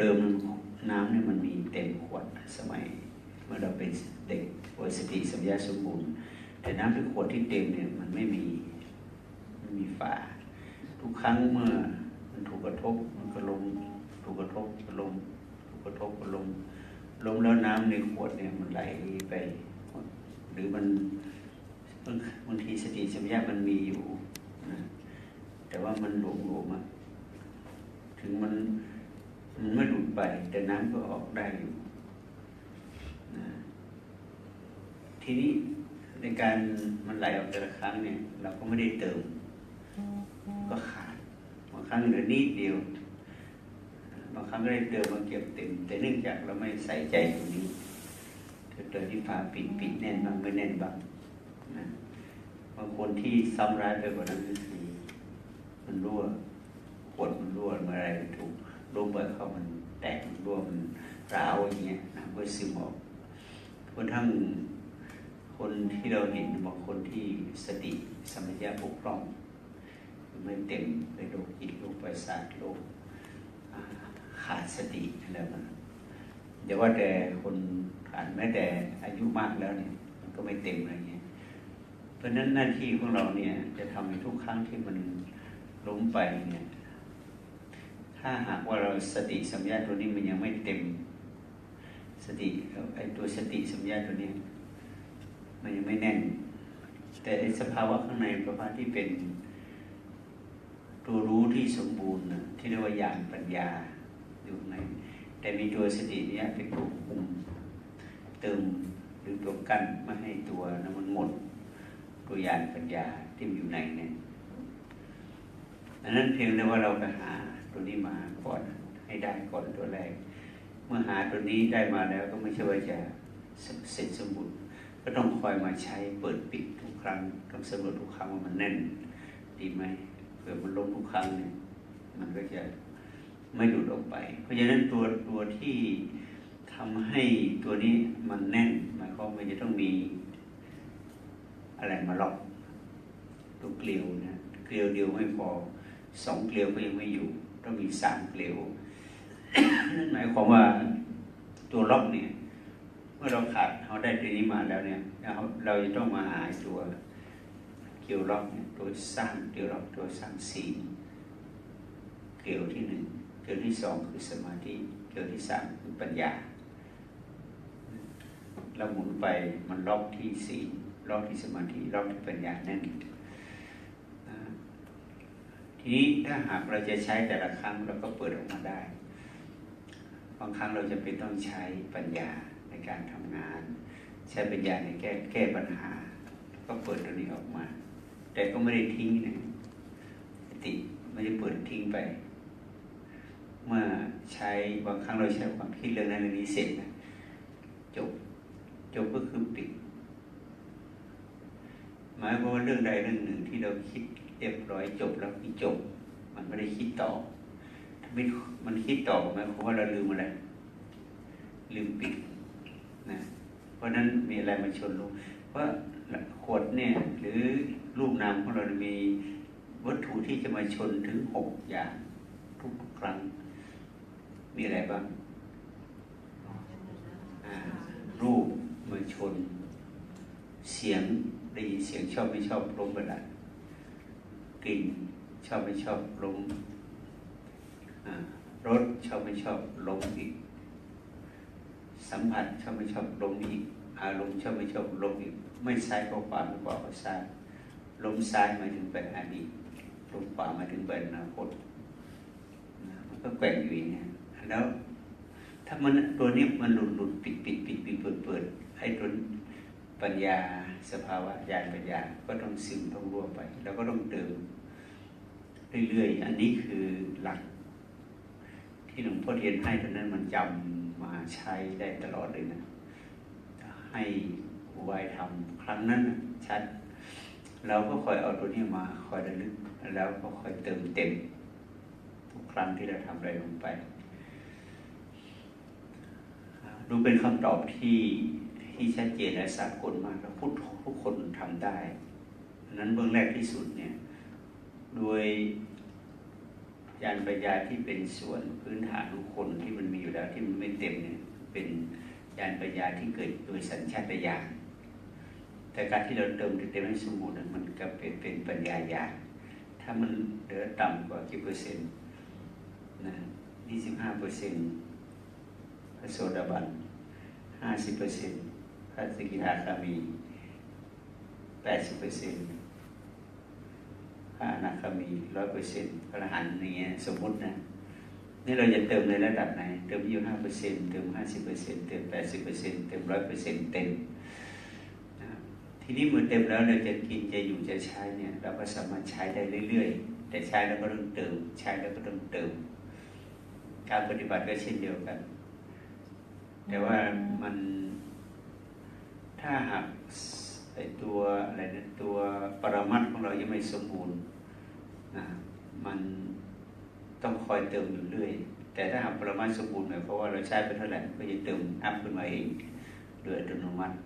เดิมน้ำเนี่ยมันมีเต็มขวดสมัยเมื่อเราเป็นเด็กโดสติสัมยาสมบูรณ์แต่น้ำเป็นขวดที่เต็มเนี่ยมันไม่มีไม่มีฝาทุกครั้งเมื่อมันถูกกระทบมันก็ลงถูกกระทบก็ลงถูกกระทบก็ลงลงแล้วน้ำในขวดเนี่ยมันไหลไป หรือมันบางทีสติสัมยามันมีอยู่นะแต่ว่ามันหลวมหลวมๆอะถึงมัน มันไม่หลุดไป แต่น้ำก็ออกได้อยู่นะทีนี้ในการมันไหลออกแต่ละครั้งเนี่ย เราก็ไม่ได้เติม ก็ขาดบางครั้งเหลือนิดเดียวบางครั้งก็ได้เติมมาเก็บเต็ม แต่เนื่องจากเราไม่ใส่ใจตรงนี้เติมที่ฝาปิดปิดแน่นบางไม่แน่นบางนะบางคนที่ซ้ำร้ายไปกว่านั้นก็คือมันรั่วขวดมันรั่วเมื่อไรถูก ลมเปิดเข้ามันแตกมันร่วมมันร้าวอย่างเงี้ยน้ำก็ซึมออกกระทั่งคนที่เราเห็นบางคนที่สติสมัญญาบกพร่องไม่เต็มไปโรคจิตโรคประสาทโรคขาดสติอะไรมันอย่าว่าแต่คนขาดแม้แต่อายุมากแล้วเนี่ยมันก็ไม่เต็มอะไรเงี้ย เพราะฉะนั้นหน้าที่ของเราเนี่ยจะทำในทุกครั้งที่มันล้มไปเนี่ย ถ้าหากว่าเราสติสัมยาตัวนี้มันยังไม่เต็ม สติไอตัวสติสัมยาตัวนี้ มันยังไม่แน่น แต่ไอสภาวะข้างในประภาที่เป็นตัวรู้ที่สมบูรณ์นะที่เรียกว่าญาณปัญญาอยู่ใน แต่มีตัวสติเนี้ยเป็นตัวคุมเติมหรือตัวกั้นไม่ให้ตัวนั้นมันหมด ตัวญาณปัญญาที่อยู่ในเนี่ยอันนั้นเพียงแต่ว่าเราไปหา ตัวนี้มาก่อนให้ได้ก่อนตัวแรก เมื่อหาตัวนี้ได้มาแล้วก็ไม่ใช่ว่าจะเสร็จสมบูรณ์ก็ต้องคอยมาใช้เปิดปิดทุกครั้งต้องสำรวจทุกครั้งว่ามันแน่น ดีไหมเผื่อมันลงทุกครั้งเนี่ยมันก็จะไม่หลุดออกไป เพราะฉะนั้นตัวตัวที่ทำให้ตัวนี้มันแน่นหมายความว่าจะต้องมีอะไรมาล็อกตัวเกลียวนะเกลียวเดียวไม่พอสองเกลียวก็ยังไม่อยู่ ต้องมีสามเกลียวนั่นหมายความว่าตัวล็อกเนี่ยเมื่อเราขาดเขาได้ตัวนี้มาแล้วเนี่ยเราเราจะต้องมาหาตัวเกลียวล็อกเนี่ยตัวสร้างเกลียวล็อกตัวสร้างสีเกลียวที่หนึ่งเกลียวที่สองคือสมาธิเกลียวที่สามคือปัญญาเราหมุนไปมันล็อกที่สีล็อกที่สมาธิล็อกที่ปัญญานั่น ทีนี้ถ้าหากเราจะใช้แต่ละครั้งเราก็เปิดออกมาได้ บางครั้งเราจะเป็นต้องใช้ปัญญาในการทำงาน ใช้ปัญญาในแก้แก้ปัญหา ก็เปิดตัวนี้ออกมา แต่ก็ไม่ได้ทิ้งนะสติไม่ได้เปิดทิ้งไป เมื่อใช้บางครั้งเราใช้ความคิดเรื่องนั้นเรื่องนี้เสร็จนะจบจบก็คือปิดหมายความว่าเรื่องใดเรื่องหนึ่งที่เราคิด เรียบร้อยจบแล้วมีจบ มันไม่ได้คิดต่อถ้าไม่มันคิดต่อหมายความว่าเราลืมอะไรลืมปิดนะเพราะนั้นมีอะไรมาชนรู้เพราะขวดเนี่ยหรือรูปนามของเรามีวัตถุที่จะมาชนถึงหกอย่างทุกครั้ง มีอะไรบ้างรูปมาชน เสียงได้ยินเสียงชอบไม่ชอบลมไปละ กลิ่นชอบไม่ชอบลมอ่ารสชอบไม่ชอบลมอีก สัมผัสชอบไม่ชอบลมอีก อารมณ์ชอบไม่ชอบลมอีก ไม่ซ้ายก็ขวาไม่ขวาก็ซ้ายลมซ้ายมาถึงเป็นอดีตลมขวามาถึงเป็นอนาคตมันก็แกว่งอยู่อย่างเงี้ยแล้ว ถ้ามันตัวนี้มันหลุดหลุดปิดปิดปิดปิดเปิดเปิดไอ้ตัวปัญญาสภาวะญาณปัญญาก็ต้องซึมต้องรั่วไป แล้วก็ต้องเติม เรื่อยๆ อันนี้คือหลัก ที่หลวงพ่อเทียนให้ตอนนั้นมันจำมาใช้ได้ตลอดเลยนะให้ครูบายทำครั้งนั้นชัด เราก็คอยเอาตัวนี้มาคอยระลึกแล้วก็คอยเติมเต็ม ทุกครั้งที่เราทำอะไรลงไปดูเป็นคำตอบที่ที่ชัดเจนและสากลมากแล้วพูดทุกคนทำได้นั้นเบื้องแรกที่สุดเนี่ย โดยยานปัญญาที่เป็นส่วนพื้นฐานทุกคนที่มันมีอยู่แล้วที่มันไม่เต็มเนี่ยเป็นยานปัญญาที่เกิดโดยสัญชาตญาณแต่การที่เราเติมเต็มให้สมบูรณ์มันก็เป็นเป็นปัญญาญาณถ้ามันเหลือต่ำกว่ากี่เปอร์เซ็นต์นะยี่สิบห้าเปอร์เซ็นต์พระโสดาบันห้าสิบเปอร์เซ็นต์พระสกิทาคามีแปดสิบเปอร์เซ็นต์ พระอนาคามีร้อยเปอร์เซ็นต์พระอรหันต์อย่างเงี้ยสมมตินะนี่เราจะเติมในระดับไหน เติมยี่ห้าเปอร์เซ็นต์เติมห้าสิบเปอร์เซ็นต์เติมแปดสิบเปอร์เซ็นต์เติมร้อยเปอร์เซ็นต์เต็มทีนี้เมื่อเต็มแล้วเราจะกินจะอยู่จะใช้เนี่ยเราก็สามารถใช้ได้เรื่อยๆ แต่ใช้แล้วก็ต้องเติม ใช้แล้วก็ต้องเติม การปฏิบัติก็เช่นเดียวกัน แต่ว่ามันถ้าหาก ไอตัวอะไรนะตัวปรมัตของเรายังไม่สมบูรณ์นะมันต้องคอยเติมอยู่เรื่อย แต่ถ้าหากปรมัตสมบูรณ์หมายความว่าเราใช้ไปเท่าไหร่ก็จะเติมอัพขึ้นมาเองโดยอัตโนมัติ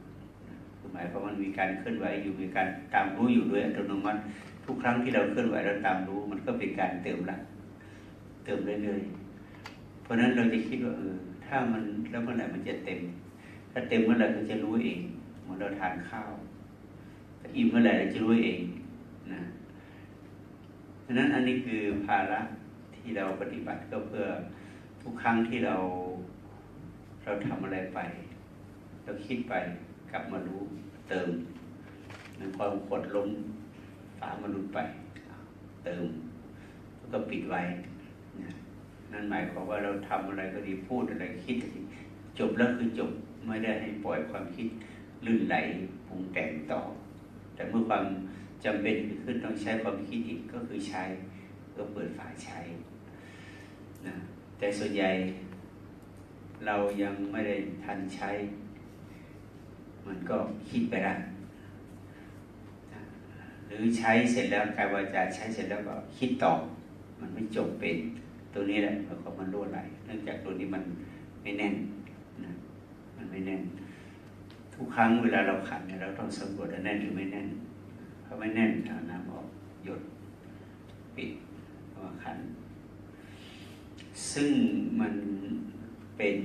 หมายความว่ามันมีการเคลื่อนไหวอยู่มีการตามรู้อยู่โดยอัตโนมัติ ทุกครั้งที่เราเคลื่อนไหวเราตามรู้ มันก็เป็นการเติมละเติมเรื่อยๆเพราะฉะนั้นเราจะคิดว่าเออถ้ามันแล้วเมื่อไหร่มันจะเต็ม ถ้าเต็มเมื่อไหร่ก็จะรู้เองเหมือนเราทานข้าว ถ้าอิ่มเมื่อไหร่เราจะรู้เองนะฉะนั้นอันนี้คือภาระที่เราปฏิบัติก็เพื่อทุกครั้งที่เราเราทำอะไรไป เราคิดไปกลับมารู้เติมมันความกดลงฝามนุษย์ไป เติมแล้วก็ปิดไว้นั่นหมายความว่าเราทำอะไรก็ดีพูดอะไรคิดอะไรจบแล้วคือจบไม่ได้ให้ปล่อยความคิดลื่นไหลปรุงแต่งต่อ แต่เมื่อความจำเป็นขึ้นต้องใช้ความคิดอีกก็คือใช้ก็เปิดฝาใช้นะแต่ส่วนใหญ่เรายังไม่ได้ทันใช้ มันก็คิดไปล้วหรือใช้เสร็จแล้วกายวาจาใช้เสร็จแล้วก็คิดต่อ มันไม่จบเป็นตัวนี้แหละมันก็มันรั่วไหลเนื่องจากตัวนี้มันไม่แน่นนะมันไม่แน่น ทุกครั้งเวลาเราขันเนี่ยเราต้องสำรวจว่าแน่นหรือไม่แน่นถ้าไม่แน่นเอาน้ำออกหยดปิดมาขัน ซึ่งมันเป็น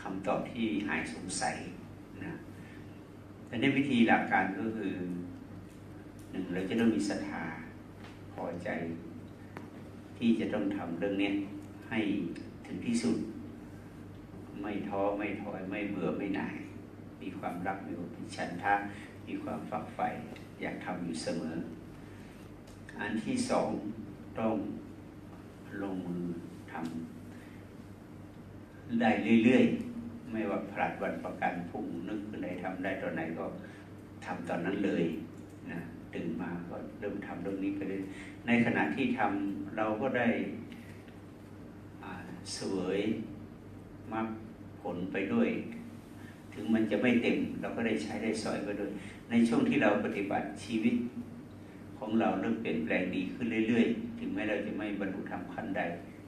คำตอบที่หายสงสัยนะแต่ในวิธีหลักการก็คือหนึ่งเราจะต้องมีศรัทธาพอใจ ที่จะต้องทำเรื่องนี้ให้ถึงที่สุด ไม่ท้อไม่ถอยไม่เบื่อไม่หน่าย มีความรักมีความชันทะมีความฝักใฝ่อยากทำอยู่เสมอ อันที่สองต้องลงมือทำได้เรื่อยๆ ไม่ว่าผลัดวันประกันพุ่งนึกอะไรทำได้ตอนไหนก็ทำตอนนั้นเลยนะตื่นมาก็เริ่มทำเรื่องนี้ไปเลยในขณะที่ทำเราก็ได้สวยมรรคผลไปด้วย ถึงมันจะไม่เต็มเราก็ได้ใช้ได้สอยไปด้วย ในช่วงที่เราปฏิบัติชีวิตของเราเริ่มเปลี่ยนแปลงดีขึ้นเรื่อย ๆ ถึงแม้เราจะไม่บรรลุธรรมขั้นใด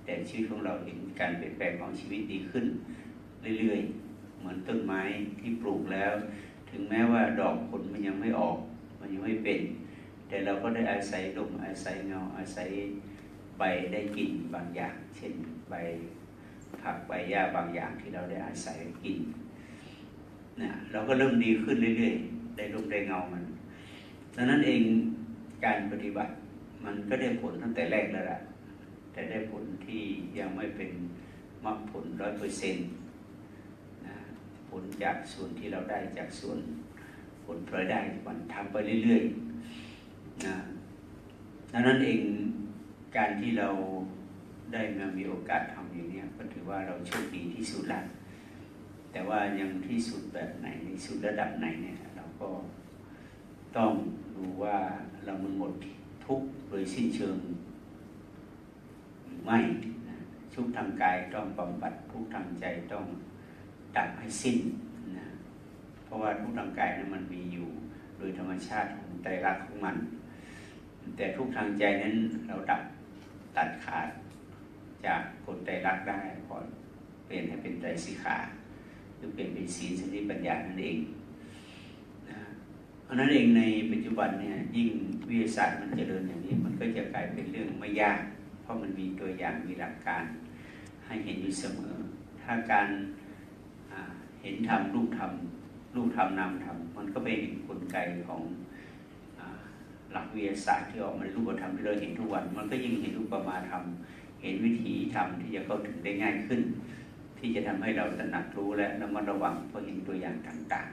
แต่ชีวิตของเราเห็นการเปลี่ยนแปลงของชีวิตดีขึ้น เรื่อยๆ เหมือนต้นไม้ที่ปลูกแล้ว ถึงแม้ว่าดอกผลมันยังไม่ออก มันยังไม่เป็น แต่เราก็ได้อาศัยลมอาศัยเงาอาศัยใบได้กินบางอย่าง เช่นใบผักใบหญ้าบางอย่างที่เราได้อาศัยกิน นะเราก็เริ่มดีขึ้นเรื่อยๆได้ลมได้เงามันดังนั้นเองการปฏิบัติมันก็ได้ผลตั้งแต่แรกแล้วละแต่ได้ผลที่ยังไม่เป็นมรรคผลร้อยเปอร์เซ็นต์นะผลจากส่วนที่เราได้จากส่วนผลพลอยได้มันทำไปเรื่อยๆนะดังนั้นเองการที่เราได้มามีโอกาสทำอย่างนี้ก็ถือว่าเราโชคดีที่สุดและ แต่ว่ายังที่สุดแบบไหนในสุดระดับไหนเนี่ยเราก็ต้องดูว่าเรามันหมดทุกโดยสิ้นเชิงหรือไม่นะทุกทางกายต้องบำบัดทุกทางใจต้องดับให้สิ้นนะเพราะว่าทุกทางกายนั้นมันมีอยู่โดยธรรมชาติของใจรักของมัน แต่ทุกทางใจนั้นเราดับตัดขาดจากกฎใจรักได้พอเปลี่ยนให้เป็นใจสีขา หรือเปลี่ยนเป็นศีลสติปัญญานั่นเองนะเพราะนั้นเองในปัจจุบันเนี่ยยิ่งวิทยาศาสตร์มันจเจริญอย่างนี้ มันก็จะกลายเป็นเรื่องไม่ยาก เพราะมันมีตัวอย่างมีหลักการ ให้เห็นอยู่เสมอ ถ้าการเห็นธรรมรูปธรรมรูปธรรมนามธรรมมันก็เป็นกลไกของหลักวิทยาศาสตร์ที่ออกมารูปธรรมที่เราเห็นทุกวัน มันก็ยิ่งเห็นรูปประมาธรรม เห็นวิธีธรรมที่จะเข้าถึงได้ง่ายขึ้น ที่จะทำให้เราตระหนักรู้และระมัดระวังเพราะเห็นตัวอย่างต่าง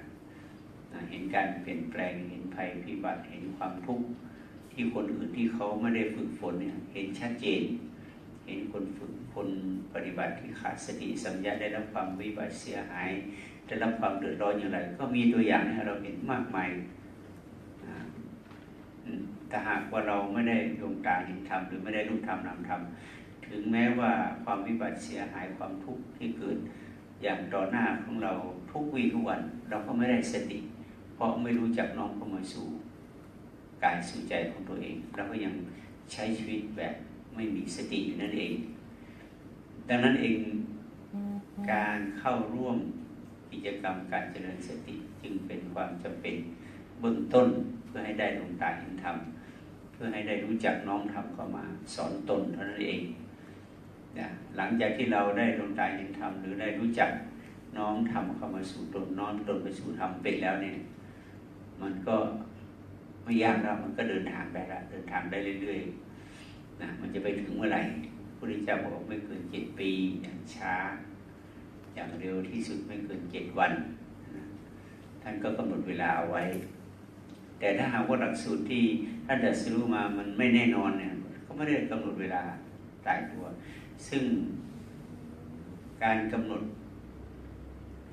ๆ เห็นการเปลี่ยนแปลงเห็นภัยพิบัติเห็นความทุกข์ที่คนอื่นที่เขาไม่ได้ฝึกฝนเนี่ยเห็นชัดเจน เห็นคนฝึกคนปฏิบัติที่ขาดสติสัมยาได้รับความวิบัติเสียหายได้รับความเดือดร้อนอย่างไร ก็มีตัวอย่างให้เราเห็นมากมายแต่หากว่าเราไม่ได้ดวงตาเห็นธรรมหรือไม่ได้รู้ธรรมนำธรรม ถึงแม้ว่าความวิบัติเสียหายความทุกข์ที่เกิดอย่างต่อหน้าของเราทุกวีทุกวัน เราก็ไม่ได้สติ เพราะไม่รู้จักน้อมเข้ามาสู่กายสู่ใจของตัวเองเราก็ยังใช้ชีวิตแบบไม่มีสติอยู่นั่นเอง ดังนั้นเองการเข้าร่วมกิจกรรมการเจริญสติจึงเป็นความจำเป็นเบื้องต้นเพื่อให้ได้ดวงตาเห็นธรรมเพื่อให้ได้รู้จักน้อมธรรมเข้ามาสอนตนเท่านั้นเอง นะหลังจากที่เราได้ดวงตาเห็นธรรมหรือได้รู้จักน้อมธรรมเข้ามาสู่ตนน้อมตนไปสู่ธรรมเป็นแล้วเนี่ย มันก็ไม่ยากแล้วมันก็เดินทางได้ละเดินทางได้เรื่อยๆนะมันจะไปถึงเมื่อไหร่พระพุทธเจ้าบอกไม่เกินเจ็ดปีอย่างช้า อย่างเร็วที่สุดไม่เกินเจ็ดวันท่านก็กำหนดเวลาเอาไว้ แต่ถ้าหากว่าหลักสูตรที่ท่านดัสรู้มามันไม่แน่นอนเนี่ยก็ไม่ได้กำหนดเวลาตายตัว ซึ่งการกำหนด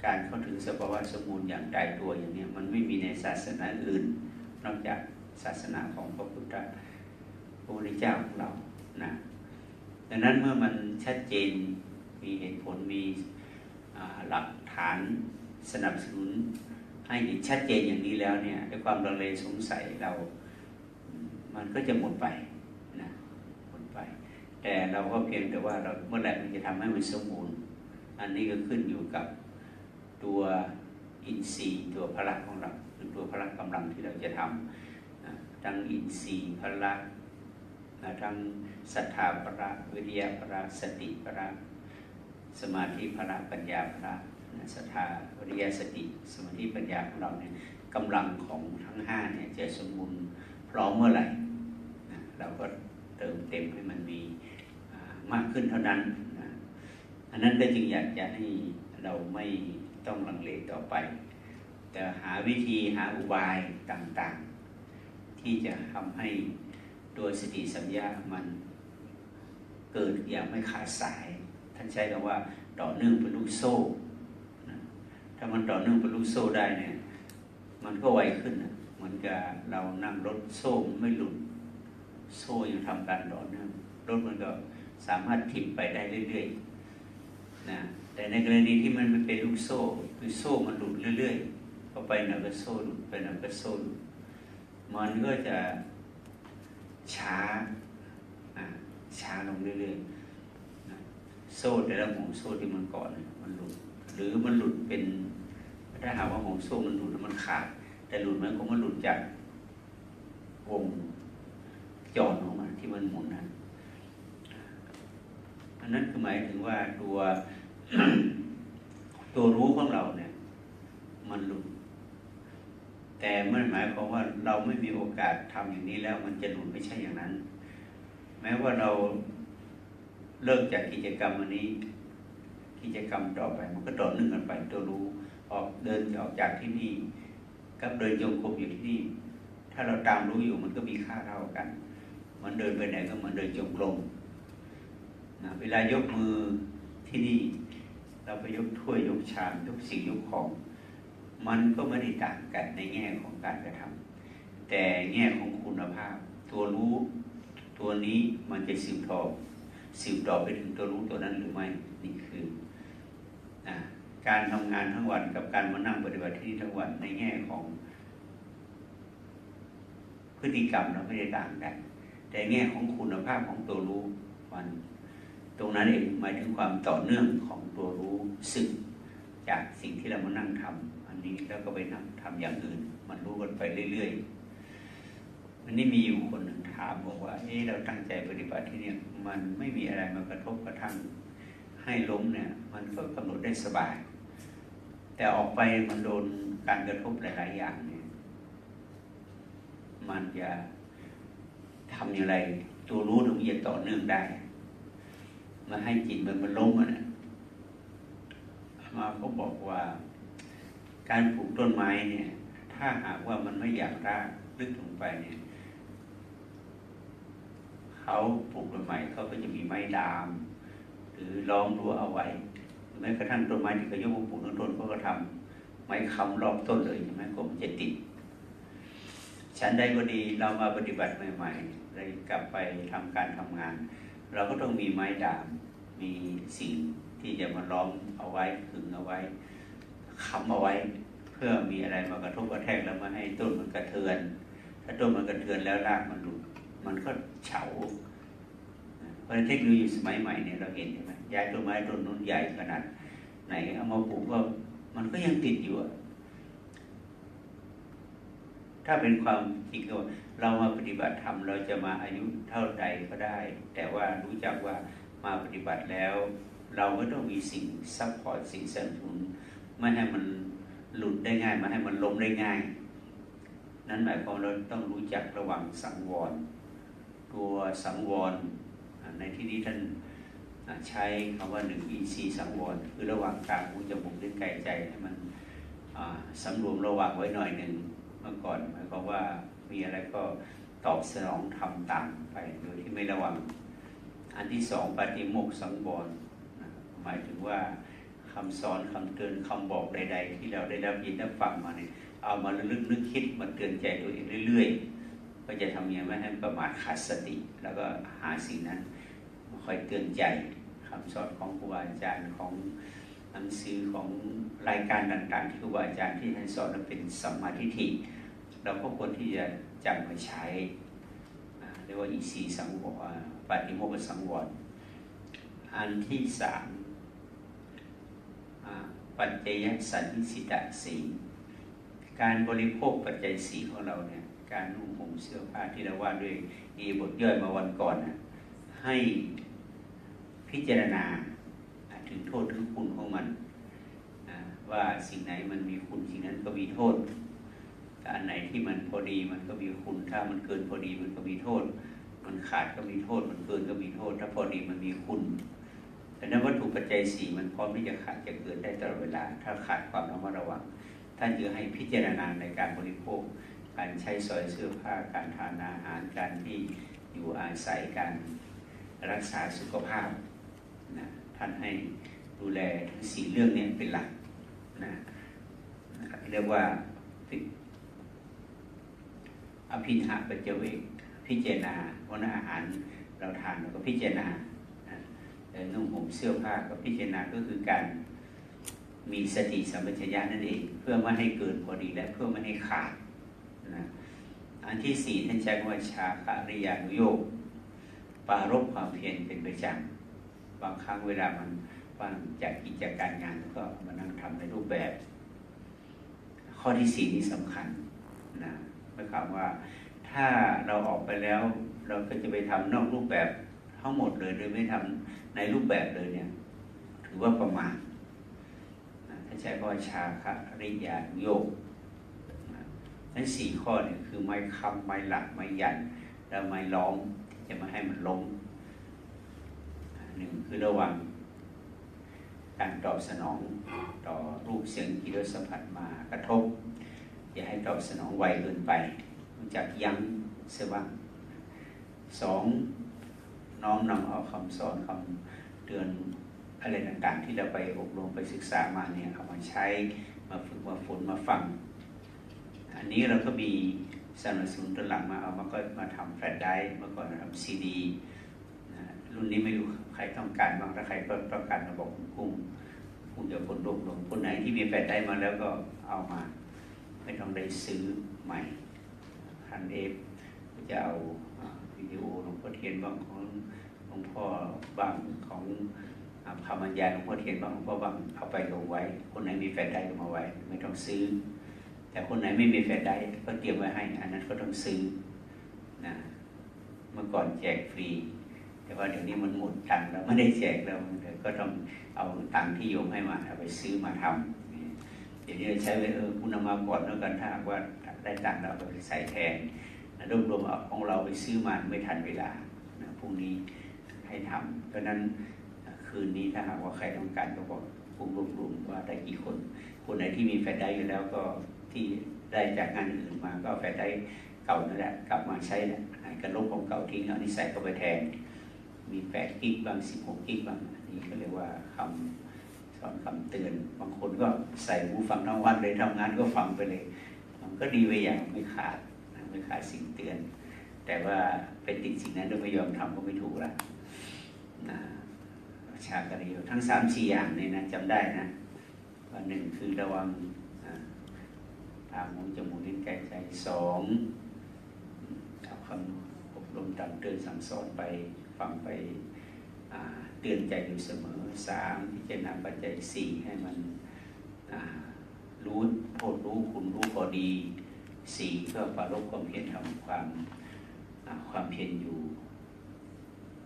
การเข้าถึงสภาวะสมบูรณ์อย่างตายตัวอย่างนี้มันไม่มีในศาสนาอื่น นอกจากศาสนาของพระพุทธพระพุทธเจ้าของเรานะดังนั้นเมื่อมันชัดเจนมีเหตุผลมีหลักฐานสนับสนุนให้เห็นชัดเจนอย่างนี้แล้วเนี่ยด้วยความลังเลสงสัยเรา มันก็จะหมดไป แต่เราก็เพียงแต่ว่าเราเมื่อไหร่มันจะทำให้มันสมบูรณ์ อันนี้ก็ขึ้นอยู่กับตัวอินทรีย์ตัวพลังของเราหรือตัวพลังกำลังที่เราจะทำทั้งอินทรีย์พลังทั้งศรัทธาพระวิริยะพระสติพระสมาธิพละปัญญาพละศรัทธาวิริยะสติ สมาธิปัญญาของเราเนี่ยกำลังของทั้งห้าเนี่ยจะสมบูรณ์พร้อมเมื่อไหร่เราก็เติมเต็มให้มันมี มากขึ้นเท่านั้นอันนั้นก็จึงอยากจะให้เราไม่ต้องลังเลต่อไป แต่หาวิธีหาอุบายต่างๆ ที่จะทำให้ตัวสติสัมยามันเกิดอย่างไม่ขาดสาย ท่านใช้คำว่าต่อเนื่องเป็นลูกโซ่ถ้ามันต่อเนื่องเป็นลูกโซ่ได้เนี่ย มันก็ไวขึ้นเหมือนกับเรานั่งรถโซ่ไม่หลุดโซ่ยังทำการต่อเนื่องรถมันก็ สามารถถิ่มไปได้เรื่อยๆนะแต่ในกรณีที่มันเป็นลูกโซ่คือโซ่มันหลุดเรื่อยๆพอไปหน่อยก็โซ่หลุดไปหน่อยก็โซ่หลุดมันก็จะช้าช้าลงเรื่อยๆโซ่แต่ละห่วงโซ่ที่มันก่อนมันหลุด หรือมันหลุดเป็นถ้าหากว่าห่วงโซ่มันหลุดแล้วมันขาด แต่หลุดมันก็มันหลุดจากวงจอนของมันที่มันหมุนนั้น นนั้นคือหมายถึงว่าตัวตัวรู้ของเราเนี่ย มันหลุด แต่ไม่หมายความว่าเราไม่มีโอกาสทำอย่างนี้แล้ว มันจะหลุดไม่ใช่อย่างนั้น แม้ว่าเราเลิกจากกิจกรรมวันนี้ กิจกรรมต่อไป มันก็ต่อเนื่องกันไป ตัวรู้ออกเดินออกจากที่นี่กับเดินโยงกบอยู่ที่นี่ ถ้าเราตามรู้อยู่มันก็มีค่าเท่ากัน มันเดินไปไหนก็เหมือนเดินจงกรม นะเวลายกมือที่นี่ เราไปยกถ้วยยกชามยกสิ่งยกของ มันก็ไม่ได้ต่างกันในแง่ของการกระทำแต่แง่ของคุณภาพ ตัวรู้ตัวนี้มันจะสืบทอดสืบต่อไปถึงตัวรู้ตัวนั้นหรือไม่นี่คืออการทำงานทั้งวันกับการมานั่งปฏิบัติที่ทั้งวันในแง่ของ พฤติกรรมเราไม่ได้ต่างกัน แต่แง่ของคุณภาพของตัวรู้มัน ตรงนั้นเองหมายถึงความต่อเนื่องของตัวรู้สึกจากสิ่งที่เรามานั่งทำอันนี้แล้วก็ไปนั่งทำอย่างอื่น มันรู้กันไปเรื่อยๆวันนี้มีอยู่คนหนึ่งถามบอกว่าเออเราตั้งใจปฏิบัติที่เนี่ยมันไม่มีอะไรมากระทบกระทั่งให้ล้มเนี่ยมันก็กำหนดได้สบาย แต่ออกไปมันโดนการกระทบหลาย ๆ อย่างเนี่ยมันจะทำอย่างไร ตัวรู้ถึงจะต่อเนื่องได้ มาให้จิตมันมันล้มอะนะมาก็บอกว่า การปลูกต้นไม้เนี่ย ถ้าหากว่ามันไม่อยากรากลึกลงไปเนี่ยเขาปลูกต้นไม้เขาก็จะมีไม้ดาม หรือล้อมรั้วเอาไว้แม้กระทั่งต้นไม้ที่เขายกมาปลูกต้นต้นเขาก็ทำไม้ค้ำรอบต้นเลยใช่ไหมก็มันจะติดฉันได้ก็ดีเรามาปฏิบัติใหม่ๆเลยกลับไปทำการทำงาน เราก็ต้องมีไม้ดามมีสิ่งที่จะมาล้อมเอาไว้ขึงเอาไว้ค้ำเอาไว้ เพื่อมีอะไรมากระทบกระแทกแล้วมาให้ต้นมันกระเทือน ถ้าต้นมันกระเทือนแล้วรากมันหลุดมันก็เฉาเพราะเทคโนโลยีสมัยใหม่เนี่ยเราเห็นใช่ไหมย้ายต้นไม้ต้นนู้นใหญ่ขนาดไหนเอามาปลูกก็มันก็ยังติดอยู่ ถ้าเป็นความจริงเรามาปฏิบัติธรรมเราจะมาอายุเท่าใดก็ได้ แต่ว่ารู้จักว่ามาปฏิบัติแล้ว เราก็ต้องมีสิ่งซัพพอร์ตสิ่งสนับสนุนไม่ให้มันหลุดได้ง่ายไม่ให้มันล้มได้ง่าย นั้นหมายความเราต้องรู้จักระวังสังวร ตัวสังวร ในที่นี้ท่านใช้คำว่าหนึ่งอินทรีย์สังวร คือระหว่างกลางหูจมูกลิ้นกายใจให้มันสำรวมระวังไว้หน่อยหนึ่ง เมื่อก่อนหมายความว่ามีอะไรก็ตอบสนองทำตามไปโดยที่ไม่ระวัง อันที่สองปฏิโมกสังวรหมายถึงว่าคำสอนคำเตือนคำบอกใด ๆ ที่เราได้รับยินได้ฟังมาเนี่ยเอามาลึกนึกคิดมาเตือนใจตัวเองเรื่อย ๆ ก็จะทำยังไงไม่ให้ประมาทขาดสติ แล้วก็หาสิ่งนั้นคอยเตือนใจคำสอนของครูบาอาจารย์ของ นังสือของรายการต่างๆ ที่ครูบาอาจารย์ที่ท่านสอนเป็นสัมมาทิฏฐิเราก็ควรที่จะจำมาใช้เรียกว่าอีสีสังวรปฏิโมกขสังวรอันที่สามปัจจยสันนิสิตาสีการบริโภคปัจจัยสีของเราเนี่ยการนุ่งห่มเสื้อผ้าที่เราว่าด้วยอีบทย่อยมาวันก่อนนะให้พิจารณา ถึงโทษถึงคุณของมันว่าสิ่งไหนมันมีคุณสิ่งนั้นก็มีโทษอันไหนที่มันพอดีมันก็มีคุณ ถ้ามันเกินพอดีมันก็มีโทษ มันขาดก็มีโทษ มันเกินก็มีโทษ ถ้าพอดีมันมีคุณแต่นั้นวัตถุปัจจัยสี่มันพร้อมที่จะขาดจะเกิดได้ตลอดเวลา ถ้าขาดความระมัดระวัง ท่านจะให้พิจารณาในการบริโภค การใช้สอยเสื้อผ้า การทานอาหาร การที่อยู่อาศัย การรักษาสุขภาพนะ ท่านให้ดูแลทั้งสี่เรื่องนี้เป็นหลักนะเรียกว่าอภิธาปัจเจเวกพิจารณาวนอาหารเราทานเราก็พิจารณานุ่งห่มเสื้อผ้าก็พิจารณาก็คือการมีสติสัมปชัญญะนั่นเอง เพื่อไม่ให้เกินพอดีและเพื่อไม่ให้ขาดนะอันที่สี่ท่านใช้คำว่าชาคาริยานุโยกปารบความเพียรเป็นประจำ บางครั้งเวลามันว่างจากกิจการงานก็มานั่งทำในรูปแบบ ข้อที่สี่นี้สำคัญนะหมายความว่าถ้าเราออกไปแล้ว เราก็จะไปทำนอกรูปแบบทั้งหมดเลยโดยไม่ทำในรูปแบบเลยเนี่ย ถือว่าประมาทถ้าใช้คำว่าชาคะริยาโยกนั้นสี่ข้อเนี่ยคือไม้คำไม้หลักไม้ยัน แล้วไม้ล้อมที่จะมาให้มันล้ม หนึ่งคือระวังการตอบสนองต่อรูปเสียงกิริยสัมผัสมากระทบ อย่าให้ตอบสนองไวเกินไปรู้จักยั้งเสียบ้างสองน้อมนำเอาคำสอนคำเตือนอะไรต่างๆ ที่เราไปอบรมไปศึกษามาเนี่ยเอามาใช้มาฝึกมาฝนมาฟัง อันนี้เราก็มีสนับสนุนตัวหลังมาเอามาก็มาทำแฟลชไดร์เมื่อก่อนทำซีดีรุ่นนี้ไม่รู้ ครต้องการบ้างถ้าใครก็ต้องการระบบคุ้มคุ้มจะคนรวบรวมคนไหนที่มีแฟลชไดร์มาแล้วก็เอามา ไม่ต้องได้ซื้อใหม่ทันเอฟจะเอาวิดีโอหลวงพ่อเทียนบางของหลวงพ่อบางของคำบรรยายหลวงพ่อเทียนบางหลวงพ่อบางเอาไปลงไว้ คนไหนมีแฟลชไดรฟ์ก็มาไว้ ไม่ต้องซื้อ แต่คนไหนไม่มีแฟลชไดรฟ์ก็เตรียมไว้ให้ อันนั้นก็ต้องซื้อนะเมื่อก่อนแจกฟรี แต่ว่าเดี๋ยวนี้มันหมดตังค์แล้วไม่ได้แจกแล้วก็ต้องเอาตังค์ที่โยมให้มาเอาไปซื้อมาทำเดี๋ยวนี้เราใช้ไปเออคุณเอามาก่อนแล้วกันถ้าหากว่าได้ตังค์เราไปใส่แทนรวบรวมของเราไปซื้อมาไม่ทันเวลาพรุ่งนี้ให้ทำเพราะนั้นคืนนี้ถ้าหากว่าใครต้องการก็บอกกลุ่มรวบรวมว่าได้กี่คน คนไหนที่มีแฟลชไดรฟ์อยู่แล้วก็ที่ได้จากงานอื่นมาก็แฟลชไดรฟ์เก่านั่นแหละกลับมาใช้แหละกระลบของเก่าทิ้งเอานี่ใส่เข้าไปแทน มีแปดกิกบางสิบหกกิกบางอันนี้ก็เรียกว่าคำสอนคำเตือน บางคนก็ใส่หูฟังทั้งวันเลยทำงานก็ฟังไปเลย มันก็ดีไปอย่างไม่ขาดไม่ขาดสิ่งเตือน แต่ว่าเป็นติดสิ่งนั้นโดยไม่ยอมทำก็ไม่ถูกละนะชากริโยทั้งสามสี่อย่างเนี่ยนะจำได้นะว่าหนึ่งคือระวังอ่าตามหูจมูกลิ้นกายใจสองเอาคำอบรมตักเตือนสั่งสอนไป ฟังไปเตือนใจอยู่เสมอสามพิจารณาปัจจัยสี่ให้มันรู้โทษรู้คุณรู้พอดีสี่เพื่อปรารบความเพียรทำความความเพียรอยู่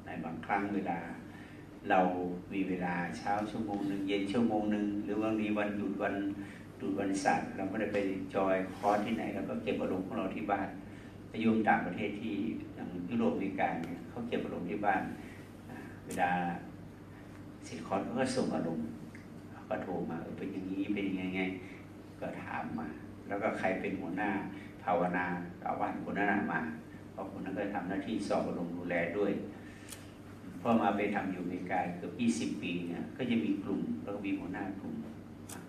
ในบางครั้งเวลา เรามีเวลาเช้าชั่วโมงหนึ่งเย็นชั่วโมงหนึ่งหรือว่ามีวันหยุดวันหยุดวันศาสตร์เราไม่ได้ไปจอยคอร์สที่ไหนเราก็เก็บอารมณ์ของเราที่บ้านไปโยมต่างประเทศที่อย่างยุโรปอเมริกาเนี่ย เขาเก็บอารมณ์ที่บ้าน เวลาเสร็จคอร์สเขาก็ส่งอารมณ์เขาก็โทรมาเออเป็นอย่างนี้เป็นยังไงไงก็ถามมา แล้วก็ใครเป็นหัวหน้า ภาวนาเอาวันคนนั้นมาเพราะคนนั้นก็ทำหน้าที่สอบอารมณ์ดูแลด้วยพอมาไปทำอยู่อเมริกาเกือบ20 ปีเนี่ยก็จะมีกลุ่มแล้วก็มีหัวหน้ากลุ่ม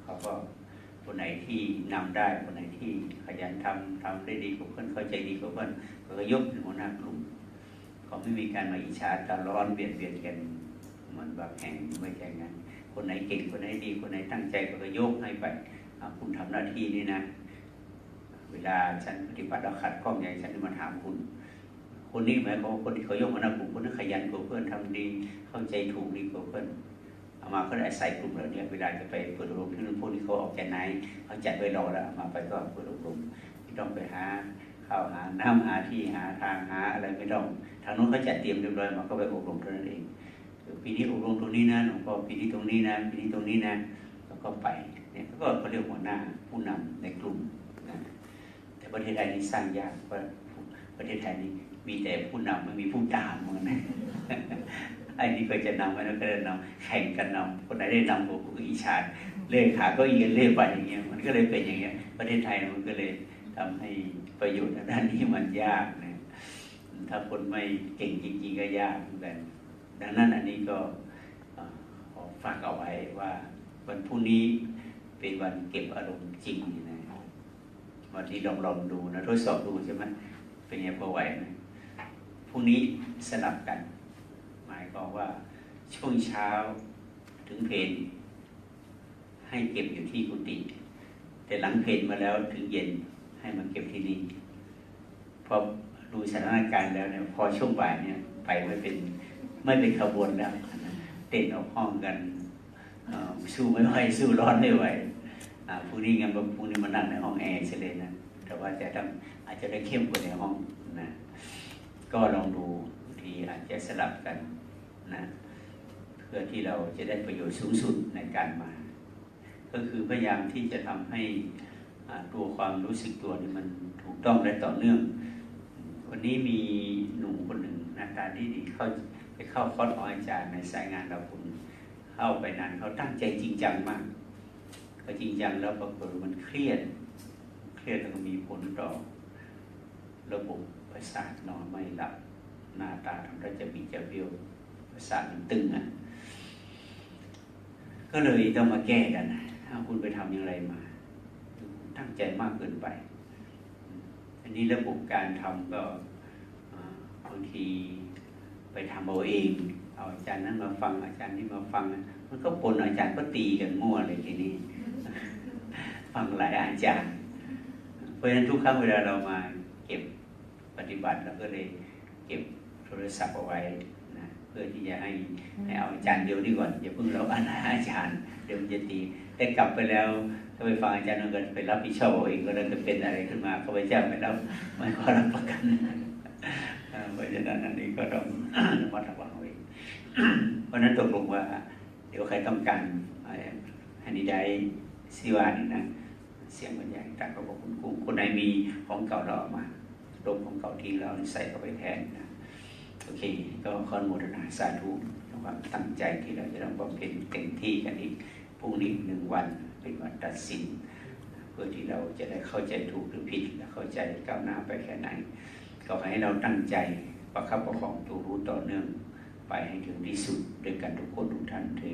เขาก็คนไหนที่นำได้คนไหนที่ขยันทำทำได้ดีกว่าเพื่อนเข้าใจดีกว่าเพื่อนก็ยกเป็นหัวหน้ากลุ่ม เขาไม่มีการมาอิจฉาตาร้อนเบียดเบียนกันเหมันแบบแข่งไม่ใช่งั้นคนไหนเก่งคนไหนดีคนไหนตั้งใจเขาก็ยกให้ไปคุณทำหน้าที่นี้นะ เวลาฉันปฏิบัติแล้วขัดข้องอย่างฉันจะมาถามคุณ คนนี้หมายความว่าคนที่เขายกมานะกลุ่มคนนั้นขยันกว่าเพื่อนทำดีเข้าใจถูกดีกว่าเพื่อนเอามาก็ได้ใส่กลุ่มเหล่านี้เวลาจะไปเปิดอบรมที่นั่นพวกนี้เขาออกจากไหนเขาจัดไว้รอแล้วมาไปก็เปิดอบรมไม่ต้องไปหา ข้าวหาน้ำหาที่หาทางหาอะไรไม่ต้อง ทางโน้นเขาจัดเตรียมเรียบร้อยมาก็ไปอบรมเท่านั้นเองปีนี้อบรมตรงนี้นะหลวงพ่อปีนี้ตรงนี้นะปีนี้ตรงนี้นะแล้วก็ไปเนี่ยก็เขาเรียกหัวหน้าผู้นำในกลุ่มนะแต่ประเทศไทยนี่สร้างยากเพราะประเทศไทยนี่มีแต่ผู้นำไม่มีผู้ตามเหมือนกันไอ้นี่ก็จะนำไอ้นั่นก็จะนำแข่งกันนำคนไหนได้นำก็ออิจฉาเล่ขาก็เอียนเล่ไปอย่างเงี้ยมันก็เลยเป็นอย่างเงี้ยประเทศไทยมันก็เลยทำให้ ประโยชน์ด้านนี้มันยากนะถ้าคนไม่เก่งจริง ๆ ก็ยากเหมือนกันดังนั้นอันนี้ก็ขอฝากเอาไว้ว่าวันพรุ่งนี้เป็นวันเก็บอารมณ์จริงนะวันนี้ลองลองดูนะทดสอบดูใช่ไหมเป็นยังไงพอไหวไหมพรุ่งนี้สลับกัน หมายความว่าช่วงเช้าถึงเพนให้เก็บอยู่ที่กุฏิแต่หลังเพนมาแล้วถึงเย็น ให้มันเก็บที่นี่พอดูสถานการณ์แล้วเนี่ย พอช่วงบ่ายเนี่ย ไปไม่เป็นไม่เป็นขบวนแล้วเต้นออกห้องกันสู้ไม่ไหวสู้ร้อนไม่ไหวพรุ่งนี้งั้นพรุ่งนี้มานั่งในห้องแอร์เฉลยนะแต่ว่าจะต้องอาจจะได้เข้มกว่าในห้องนะก็ลองดูบางทีอาจจะสลับกันนะเพื่อที่เราจะได้ประโยชน์สูงสุดในการมา ก็คือพยายามที่จะทำให้ ตัวความรู้สึกตัวนี่มันถูกต้องและต่อเนื่อง วันนี้มีหนุ่มคนหนึ่งหน้าตาดีดีเข้าไปเข้าคอร์สออาจารย์ในสายงานเราคุณเข้าไปนานเขาตั้งใจจริงจังมากก็จริงจังแล้วปรากฏมันเครียด เครียดแล้วก็มีผลต่อ ระบบประสาทนอนไม่หลับหน้าตาทำได้จะมีจะเบี้ยวประสาทมันตึงอะก็เลยต้องมาแก้กันคุณไปทำอย่างไรมา ตั้งใจมากเกินไป อันนี้ระบบการทำก็บางทีไปทำเอาเอง เอาอาจารย์นั้นมาฟังอาจารย์นี้มาฟัง มันก็ปนอาจารย์ก็ตีกันมั่วเลยทีนี้ ฟังหลายอาจารย์ เพราะฉะนั้นทุกครั้งเวลาเรามาเก็บปฏิบัติเราก็เลยเก็บโทรศัพท์เอาไว้ พื่อที่จะให้ให้เอาอาจารย์เดียวดีก่อนอย่าเพิ่งเราอ่านอาจารย์เดี๋ยวมันจะตีแต่กลับไปแล้วถ้าไปฟังอาจารย์นั่นก็ไปรับผิดชอบเอาเองก็แล้วจะเป็นอะไรขึ้นมาเขาไปเจ้าไปรับไม่ขอรับประกันอ่าเพราะฉะนั้นอันนี้ก็ต้องระมัดระวังไว้เพราะฉะนั้นตกลงว่า เดี๋ยวใครต้องการอันนี้ได้ซิวานี่นะเสียงบรรยายต่างก็บอกคุณครูคนไหนมีของเก่าเราเอามาลงของเก่าที่เราใส่เข้าไปแทนนะ โอเค ก็ขอโมทนาสาธุความตั้งใจที่เราจะต้องบำเพ็ญเต็มที่กันอีกพรุ่งนี้หนึ่งวันเป็นวันตัดสิน เพื่อที่เราจะได้เข้าใจถูกหรือผิดและเข้าใจก้าวหน้าไปแค่ไหนก็ให้เราตั้งใจประคับประคองตัวรู้ต่อเนื่อง ไปให้ถึงที่สุดด้วยกันทุกคนทุกท่านเถอ